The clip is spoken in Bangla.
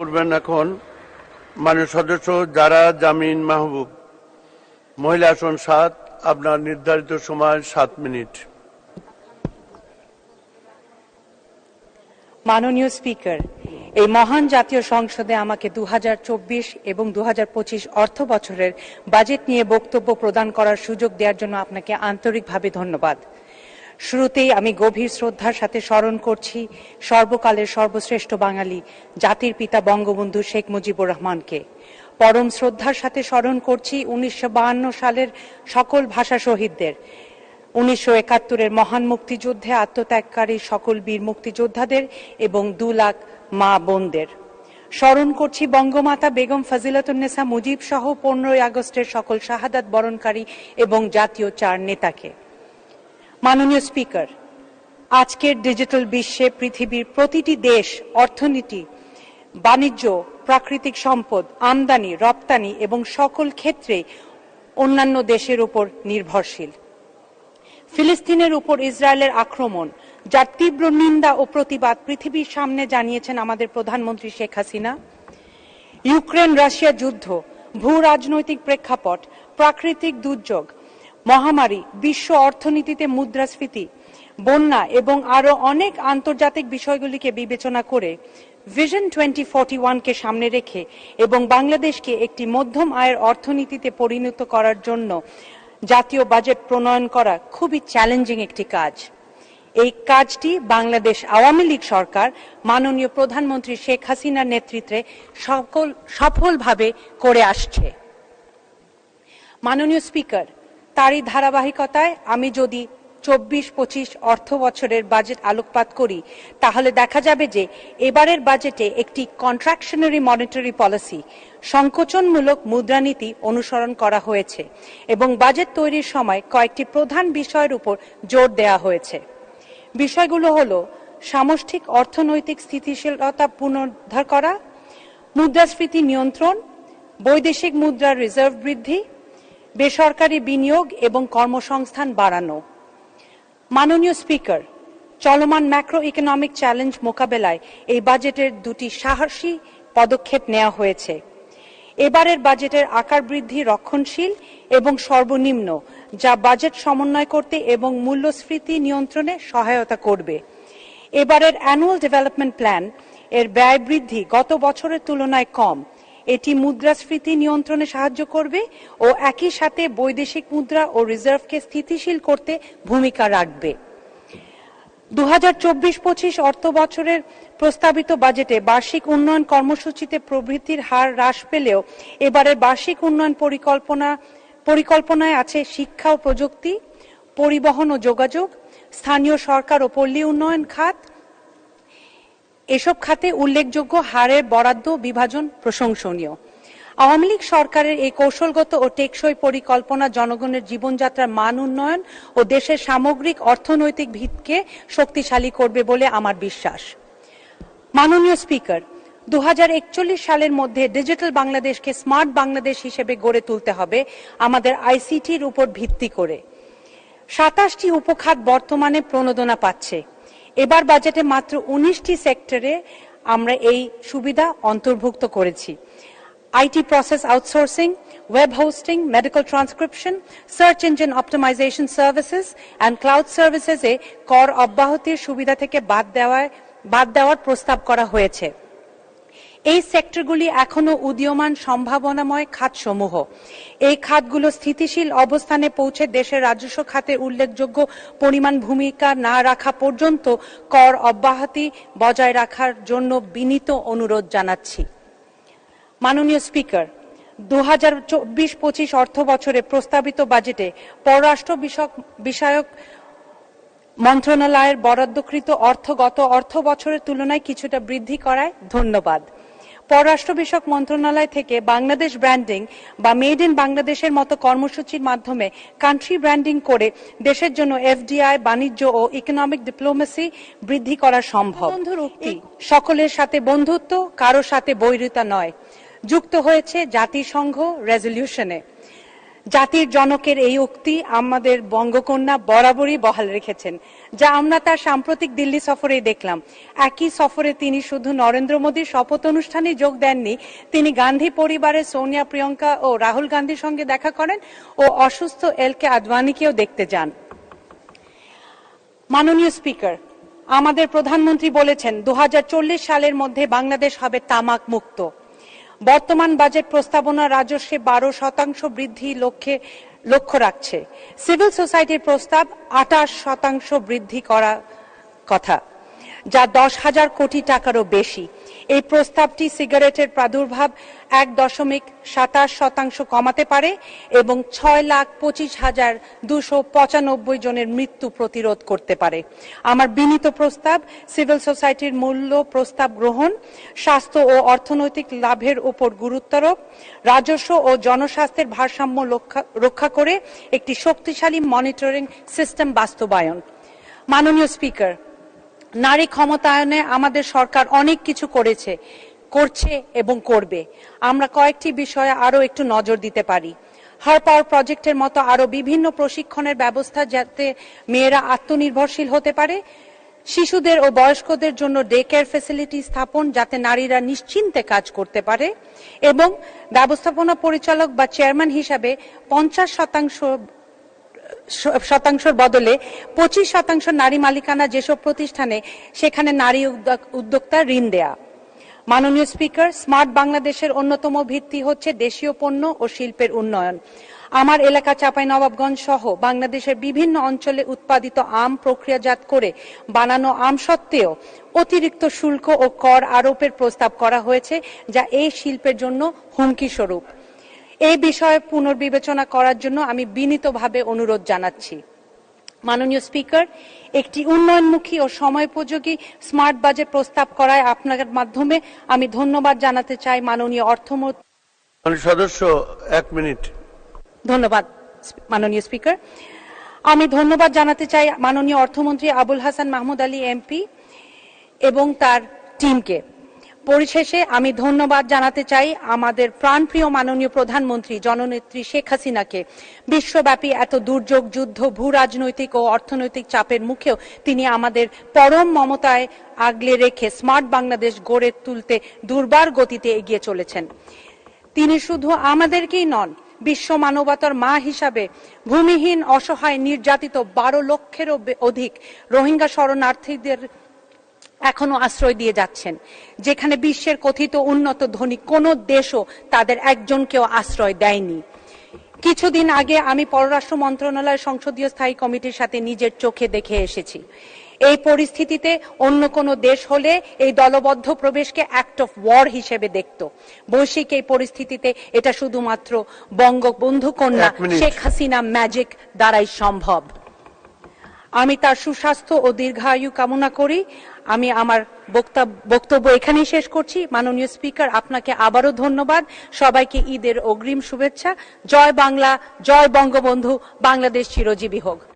করবেন এখন মাননীয় সদস্য যারা জামিন মাহবুব। মহিলা আসন সাত, আপনার নির্ধারিত সময় সাত মিনিট। মাননীয় স্পিকার, এই মহান জাতীয় সংসদে আমাকে দু হাজার চব্বিশ এবং দু হাজার পঁচিশ অর্থ বছরের বাজেট নিয়ে বক্তব্য প্রদান করার সুযোগ দেওয়ার জন্য আপনাকে আন্তরিকভাবে ধন্যবাদ। শুরুতেই আমি গভীর শ্রদ্ধার সাথে স্মরণ করছি সর্বকালের সর্বশ্রেষ্ঠ বাঙালি, জাতির পিতা বঙ্গবন্ধু শেখ মুজিবুর রহমানকে। পরম শ্রদ্ধার সাথে স্মরণ করছি উনিশশো সালের সকল ভাষা শহীদদের। উনিশশো একাত্তরের মহান মুক্তিযুদ্ধে আত্মত্যাগকারী সকল বীর মুক্তিযোদ্ধাদের এবং দু লাখ মা বোনদের। স্মরণ করছি বঙ্গমাতা বেগম ফজিলাতুন্নেসা মুজিব সহ পনেরোই আগস্টের সকল শাহাদাত বরণকারী এবং জাতীয় চার নেতাকে। মাননীয় স্পিকার, আজকের ডিজিটাল বিশ্বে পৃথিবীর প্রতিটি দেশ, অর্থনীতি, বাণিজ্য, প্রাকৃতিক সম্পদ, আমদানি, রপ্তানি এবং সকল ক্ষেত্রে অন্যান্য দেশের উপর নির্ভরশীল। ফিলিস্তিনের উপর ইসরায়েলের আক্রমণ, যার তীব্র নিন্দা ও প্রতিবাদ পৃথিবীর সামনে জানিয়েছেন আমাদের প্রধানমন্ত্রী শেখ হাসিনা ইউক্রেন রাশিয়া যুদ্ধ ভূ রাজনৈতিক প্রেক্ষাপট, প্রাকৃতিক দুর্যোগ মহামারী, বিশ্ব অর্থনীতিতে মুদ্রাস্ফীতি, বন্যা এবং আরও অনেক আন্তর্জাতিক বিষয়গুলিকে বিবেচনা করে ভিশন টোয়েন্টি ফর্টি ওয়ানকে সামনে রেখে এবং বাংলাদেশকে একটি মধ্যম আয়ের অর্থনীতিতে পরিণত করার জন্য জাতীয় বাজেট প্রণয়ন করা খুবই চ্যালেঞ্জিং একটি কাজ। এই কাজটি বাংলাদেশ আওয়ামী লীগ সরকার, মাননীয় প্রধানমন্ত্রী শেখ হাসিনার নেতৃত্বে সকল সফলভাবে করে আসছে। মাননীয় স্পিকার তারই ধারাবাহিকতায় আমি যদি চব্বিশ, পঁচিশ অর্থ বছরের বাজেট আলোকপাত করি, তাহলে দেখা যাবে যে এবারের বাজেটে একটি কন্ট্রাকশনারি মনিটারি পলিসি সংকোচনমূলক মুদ্রানীতি অনুসরণ করা হয়েছে এবং বাজেট তৈরির সময় কয়েকটি প্রধান বিষয়ের উপর জোর দেওয়া হয়েছে। বিষয়গুলো হলো সামষ্টিক অর্থনৈতিক স্থিতিশীলতা পুনরুদ্ধার করা, মুদ্রাস্ফীতি নিয়ন্ত্রণ, বৈদেশিক মুদ্রার রিজার্ভ বৃদ্ধি বেসরকারি বিনিয়োগ এবং কর্মসংস্থান বাড়ানো। মাননীয় স্পিকার, চলমান ম্যাক্রো ইকোনমিক চ্যালেঞ্জ মোকাবেলায় এই বাজেটের দুটি সাহসী পদক্ষেপ নেওয়া হয়েছে। এবারের বাজেটের আকার বৃদ্ধি রক্ষণশীল এবং সর্বনিম্ন, যা বাজেট সমন্বয় করতে এবং মূল্যস্ফীতি নিয়ন্ত্রণে সহায়তা করবে। এবারের অ্যানুয়াল ডেভেলপমেন্ট প্ল্যান এর ব্যয় বৃদ্ধি গত বছরের তুলনায় কম এটি মুদ্রাস্ফীতি নিয়ন্ত্রণে সাহায্য করবে ও একই সাথে বৈদেশিক মুদ্রা ও রিজার্ভকে স্থিতিশীল করতে ভূমিকা রাখবে। দু হাজার চব্বিশ পঁচিশ অর্থ বছরের প্রস্তাবিত বাজেটে বার্ষিক উন্নয়ন কর্মসূচিতে প্রবৃদ্ধির হার হ্রাস পেলেও এবারের বার্ষিক উন্নয়ন পরিকল্পনা, পরিকল্পনায় আছে শিক্ষা ও প্রযুক্তি, পরিবহন ও যোগাযোগ, স্থানীয় সরকার ও পল্লী উন্নয়ন খাত এসব খাতে উল্লেখযোগ্য হারের বরাদ্দ, বিভাজন প্রশংসনীয়। আওয়ামী লীগ সরকারের এই কৌশলগত ও টেকসই পরিকল্পনা জনগণের জীবনযাত্রার মান উন্নয়ন ও দেশের সামগ্রিক অর্থনৈতিক ভিতকে শক্তিশালী করবে বলে আমার বিশ্বাস। মাননীয় স্পিকার দু হাজার একচল্লিশ সালের মধ্যে ডিজিটাল বাংলাদেশকে স্মার্ট বাংলাদেশ হিসেবে গড়ে তুলতে হবে আমাদের আইসিটির উপর ভিত্তি করে। সাতাশটি উপখাত বর্তমানে প্রণোদনা পাচ্ছে। এবার বাজেটে মাত্র উনিশটি সেক্টরে আমরা এই সুবিধা অন্তর্ভুক্ত করেছি। IT process outsourcing, web hosting, medical transcription, search engine optimisation services, and cloud সার্ভিসেসে কর অব্যাহতির সুবিধা থেকে বাদ দেওয়ায় বাদ দেওয়ার প্রস্তাব করা হয়েছে। এই সেক্টরগুলি এখনও উদীয়মান সম্ভাবনাময় খাতসমূহ। এই খাতগুলো স্থিতিশীল অবস্থানে পৌঁছে দেশের রাজস্ব খাতে উল্লেখযোগ্য পরিমাণ ভূমিকা না রাখা পর্যন্ত কর অব্যাহতি বজায় রাখার জন্য বিনীত অনুরোধ জানাচ্ছি। মাননীয় স্পিকার দু হাজার চব্বিশ পঁচিশ অর্থ বছরে প্রস্তাবিত বাজেটে পররাষ্ট্র বিষয়ক বিষয়ক মন্ত্রণালয়ের বরাদ্দকৃত অর্থ গত অর্থ বছরের তুলনায় কিছুটা বৃদ্ধি করায় ধন্যবাদ। পররাষ্ট্র বিষয়ক মন্ত্রণালয় থেকে বাংলাদেশ ব্র্যান্ডিং বা মেড ইন বাংলাদেশের মতো কর্মসূচির মাধ্যমে কান্ট্রি ব্র্যান্ডিং করে দেশের জন্য এফডিআই বাণিজ্য ও ইকোনমিক ডিপ্লোমেসি বৃদ্ধি করা সম্ভব। বন্ধুর উক্তি। সকলের সাথে বন্ধুত্ব কারও সাথে বৈরিতা নয়। যুক্ত হয়েছে জাতিসংঘ রেজলিউশনে জাতির জনকের এই উক্তি আমাদের বঙ্গকন্যা বরাবরই বহাল রেখেছেন, যা আমরা তার সাম্প্রতিক দিল্লি সফরে দেখলাম। একই সফরে তিনি শুধু নরেন্দ্র মোদীর শপথ অনুষ্ঠানে যোগ দেননি, তিনি গান্ধী পরিবারের সোনিয়া প্রিয়ঙ্কা ও রাহুল গান্ধীর সঙ্গে দেখা করেন ও অসুস্থ এল কে আদবানিকেও দেখতে যান। মাননীয় স্পিকার, আমাদের প্রধানমন্ত্রী বলেছেন দু হাজার চল্লিশ সালের মধ্যে বাংলাদেশ হবে তামাক মুক্ত। বর্তমান বাজেট প্রস্তাবনা রাজস্বে বারো শতাংশ বৃদ্ধি লক্ষ্যে, লক্ষ্য রাখছে। সিভিল সোসাইটির প্রস্তাব আঠাশ শতাংশ বৃদ্ধি করা কথা, যা দশ হাজার কোটি টাকারও বেশি। এই প্রস্তাবটি সিগারেটের প্রাদুর্ভাব এক দশমিক সাতাশ শতাংশ কমাতে পারে এবং ছয় লাখ পঁচিশ হাজার দুশো পঁচানব্বই জনের মৃত্যু প্রতিরোধ করতে পারে। আমার বিনীত প্রস্তাব, সিভিল সোসাইটির মূল্য প্রস্তাব গ্রহণ, স্বাস্থ্য ও অর্থনৈতিক লাভের উপর গুরুত্বারোপ, রাজস্ব ও জনস্বাস্থ্যের ভারসাম্য রক্ষা- করে একটি শক্তিশালী মনিটরিং সিস্টেম বাস্তবায়ন। মাননীয় স্পিকার নারী ক্ষমতায়নে আমাদের সরকার অনেক কিছু করেছে, করছে এবং করবে। আমরা কয়েকটি বিষয়ে আরও একটু নজর দিতে পারি। হার পাওয়ার প্রজেক্টের মতো আরও বিভিন্ন প্রশিক্ষণের ব্যবস্থা যাতে মেয়েরা আত্মনির্ভরশীল হতে পারে, শিশুদের ও বয়স্কদের জন্য ডে কেয়ার ফেসিলিটি স্থাপন যাতে নারীরা নিশ্চিন্তে কাজ করতে পারে এবং ব্যবস্থাপনা পরিচালক বা চেয়ারম্যান হিসাবে পঞ্চাশ শতাংশ শতাংশের বদলে পঁচিশ শতাংশ নারী মালিকানা যেসব প্রতিষ্ঠানে, সেখানে নারী উদ্যোক্তা ঋণ দেয়া। মাননীয় স্পিকার, স্মার্ট বাংলাদেশের অন্যতম ভিত্তি হচ্ছে দেশীয় পণ্য ও শিল্পের উন্নয়ন। আমার এলাকা চাপাই নবাবগঞ্জ সহ বাংলাদেশের বিভিন্ন অঞ্চলে উৎপাদিত আম প্রক্রিয়াজাত করে বানানো আম সত্ত্বেও অতিরিক্ত শুল্ক ও কর আরোপের প্রস্তাব করা হয়েছে, যা এই শিল্পের জন্য হুমকি স্বরূপ। এই বিষয়ে পুনর্বিবেচনা করার জন্য আমি বিনীতভাবে অনুরোধ জানাচ্ছি। মাননীয় স্পিকার একটি উন্নয়নমুখী ও সময়োপযোগী স্মার্ট বাজেট প্রস্তাব করায় আপনার মাধ্যমে আমি ধন্যবাদ জানাতে চাই মাননীয় অর্থমন্ত্রী। সদস্য এক মিনিট। ধন্যবাদ মাননীয় স্পিকার। আমি ধন্যবাদ জানাতে চাই মাননীয় অর্থমন্ত্রী আবুল হাসান মাহমুদ আলী এমপি এবং তার টিমকে। পরিশেষে আমি ধন্যবাদ জানাতে চাই আমাদের প্রাণপ্রিয় মাননীয় প্রধানমন্ত্রী জননেত্রী শেখ হাসিনাকে। বিশ্বব্যাপী এত দুর্যোগ, যুদ্ধ, ভূ রাজনৈতিক ও অর্থনৈতিক চাপের মুখেও তিনি আমাদের পরম মমতায় আগলে রেখে স্মার্ট বাংলাদেশ গড়ে তুলতে দুর্বার গতিতে এগিয়ে চলেছেন। তিনি শুধু আমাদেরকেই নন, বিশ্ব মানবতার মা হিসাবে ভূমিহীন, অসহায়, নির্যাতিত বারো লক্ষেরও অধিক রোহিঙ্গা শরণার্থীদের এখনও আশ্রয় দিয়ে যাচ্ছেন। যেখানে বিশ্বের কথিত উন্নত ধনী কোনো দেশও তাদের একজনকেও আশ্রয় দেয়নি। কিছুদিন আগে আমি পররাষ্ট্র মন্ত্রণালয়ের সংসদীয় স্থায়ী কমিটির সাথে নিজের চোখে দেখে এসেছি। এই পরিস্থিতিতে অন্য কোনো দেশ হলে এই দলবদ্ধ প্রবেশকে অ্যাক্ট অফ ওয়ার হিসেবে দেখত। বৈশ্বিক এই পরিস্থিতিতে এটা শুধুমাত্র বঙ্গবন্ধু কন্যা শেখ হাসিনা ম্যাজিক দ্বারাই সম্ভব। আমি তার সুস্বাস্থ্য ও দীর্ঘায়ু কামনা করি। আমি আমার বক্তব্য এখানেই শেষ করছি। মাননীয় স্পিকার, আপনাকে আবারও ধন্যবাদ। সবাইকে ঈদের অগ্রিম শুভেচ্ছা। জয় বাংলা, জয় বঙ্গবন্ধু। বাংলাদেশ চিরজীবী হোক।